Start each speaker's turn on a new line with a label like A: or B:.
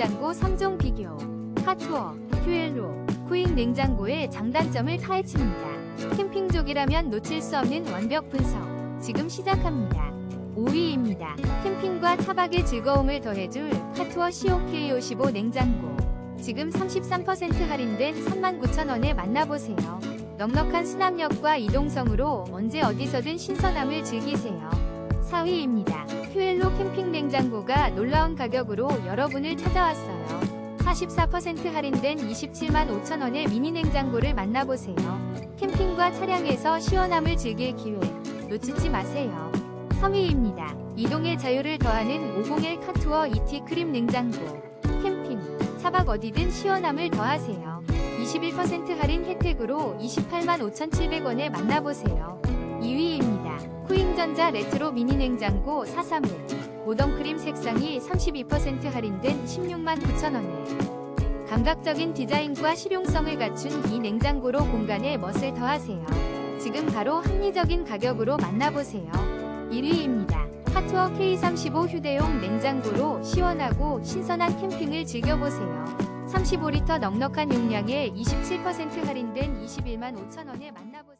A: 냉장고 3종 비교. 카투어, 퓨엘로, 쿠잉 냉장고의 장단점을 파헤칩니다. 캠핑족이라면 놓칠 수 없는 완벽 분석. 지금 시작합니다. 5위입니다. 캠핑과 차박의 즐거움을 더해줄 카투어 COK55 냉장고. 지금 33% 할인된 39,000원에 만나보세요. 넉넉한 수납력과 이동성으로 언제 어디서든 신선함을 즐기세요. 4위입니다. 퓨엘로 캠핑 냉장고가 놀라운 가격으로 여러분을 찾아왔어요. 44% 할인된 27만 5천원의 미니 냉장고를 만나보세요. 캠핑과 차량에서 시원함을 즐길 기회 놓치지 마세요. 3위입니다. 이동의 자유를 더하는 501 카투어 ET 크림 냉장고. 캠핑, 차박 어디든 시원함을 더하세요. 21% 할인 혜택으로 28만 5,700원에 만나보세요. 2위입니다. 쿠잉전자 레트로 미니 냉장고 431. 모던크림 색상이 32% 할인된 16만 9천원에. 감각적인 디자인과 실용성을 갖춘 이 냉장고로 공간에 멋을 더하세요. 지금 바로 합리적인 가격으로 만나보세요. 1위입니다. 카투어 K35 휴대용 냉장고로 시원하고 신선한 캠핑을 즐겨보세요. 35리터 넉넉한 용량에 27% 할인된 21만 5천원에 만나보세요.